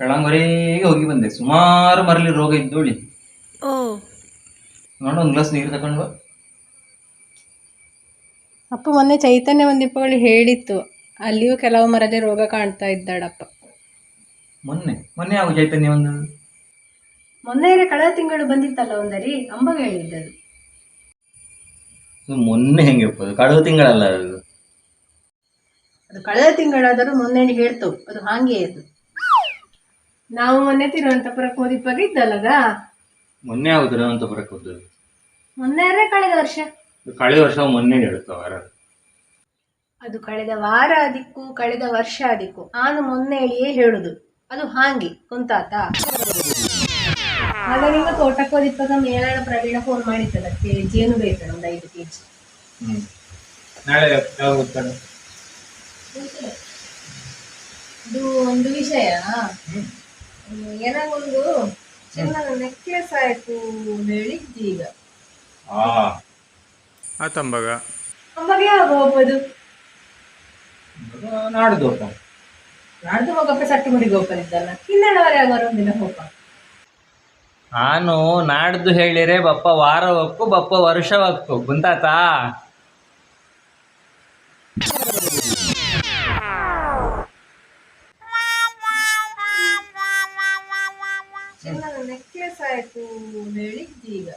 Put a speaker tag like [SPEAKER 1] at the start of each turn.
[SPEAKER 1] ಬೆಳಂಗವರೆಗೆ ಹೋಗಿ ಬಂದೆ. ಸುಮಾರು ಮರಲಿ ರೋಗ ಇದ್ದೋಳಿ
[SPEAKER 2] ಓ.
[SPEAKER 1] ನೋಡು ಒಂದು ಗ್ಲಾಸ್ ನೀರು ತಗೊಂಡು ಬಾ.
[SPEAKER 2] ಅಪ್ಪ ಮೊನ್ನೆ ಚೈತನ್ಯ ಒಂದಿಪ್ಪಗಳು ಹೇಳಿತ್ತು. ಅಲ್ಲಿಯೂ ಕೆಲವು ಮರದಲ್ಲಿ ರೋಗ ಕಾಣ್ತಾ ಇದ್ದಾಡಪ್ಪ
[SPEAKER 1] ಮೊನ್ನೆ ಮೊನ್ನೆ ಯಾವ ಚೈತನ್ಯ ಒಂದು
[SPEAKER 2] ಮೊನ್ನೆ ಕಳೆದ ತಿಂಗಳು ಬಂದಿತ್ತಲ್ಲ ಒಂದರಿ ಅಂಬಗ ಹೇಳಿದ್ದದು.
[SPEAKER 1] ಮೊನ್ನೆ ಹೆಂಗೆ ಕಳೆದ ತಿಂಗಳಲ್ಲ ಅದು.
[SPEAKER 2] ಅದು ಕಳೆದ ತಿಂಗಳಾದರೂ ಮೊನ್ನೆ ಹೇಳ್ತವು. ಅದು ಹಾಗೆ ಅದು. ನಾವು ಮೊನ್ನೆ ತಿರುವಂತಪುರ ಹೋದಿಪ್ಪಾಗ ಇದ್ದಲ್ಲಗ?
[SPEAKER 1] ಮೊನ್ನೆ ಬರಕ್ಕೆ ಹೋದದ್ದು.
[SPEAKER 2] ಮೊನ್ನೆ ಅರೆ ಕಳೆದ ವರ್ಷ?
[SPEAKER 1] ಕಳೆದ ವರ್ಷ ಮೊನ್ನೆ
[SPEAKER 2] ಅದು ಕಳೆದ ವಾರ ಅದಿಕ್ಕು ಕಳೆದ ವರ್ಷ ಅದಿಕ್ಕು ನಾನು ಮೊನ್ನೆ ಹೇಳಿಯೇ ಹೇಳುದು. ಅದು ಹಾಂಗೆ ಕುಂತಾತ? ಆಗ ನಿಮ್ಮ ತೋಟಕ್ಕೆ ಹೋದಿಪ್ಪಾಗ ಮೇಳನ ಪ್ರವೀಣ ಫೋನ್ ಮಾಡಿದ್ದಲ್ಲ ಜೇನು ಬೇಕು ಒಂದು ಐದು ಕೆಜಿ.
[SPEAKER 1] ನಾಳೆ
[SPEAKER 2] ಇದು ಒಂದು ವಿಷಯ. ಏನಾಗೊಂದು ಚಿನ್ನದ ನೆಕ್ಲೆಸ್ ಆಯ್ತು ಹೇಳಿದ್ದೀಗ
[SPEAKER 1] ಆ.
[SPEAKER 3] ಆತಂಬಗ
[SPEAKER 2] ತಂಬಗ? ಯಾವಾಗ ಹೋಗ್ಬೋದು?
[SPEAKER 1] ನಾಡ್ದು ಹೋಗ್ತ.
[SPEAKER 2] ನಾಡ್ದು ಹೋಗಪ್ಪ ಸಟ್ಟುಗುಡಿಗೆ ಹೋಗ್ಬರಿದ್ದಲ್ಲ ಇನ್ನೆರಡವರೆ ಆಗೋರು ಒಂದಿನ ಹೋಗ
[SPEAKER 1] ನಾನು ನಾಡ್ದು ಹೇಳಿರೆ ಬಪ್ಪ ವಾರ ಹೊಕ್ಕು ಬಪ್ಪ ವರ್ಷ ಹೊಕ್ಕು ಗುಂತಾತಾ
[SPEAKER 2] ಚಿನ್ನದ ನೆಕ್ಲೆಸ್ ಆಯ್ತು ಹೇಳಿದ್ದೀಗ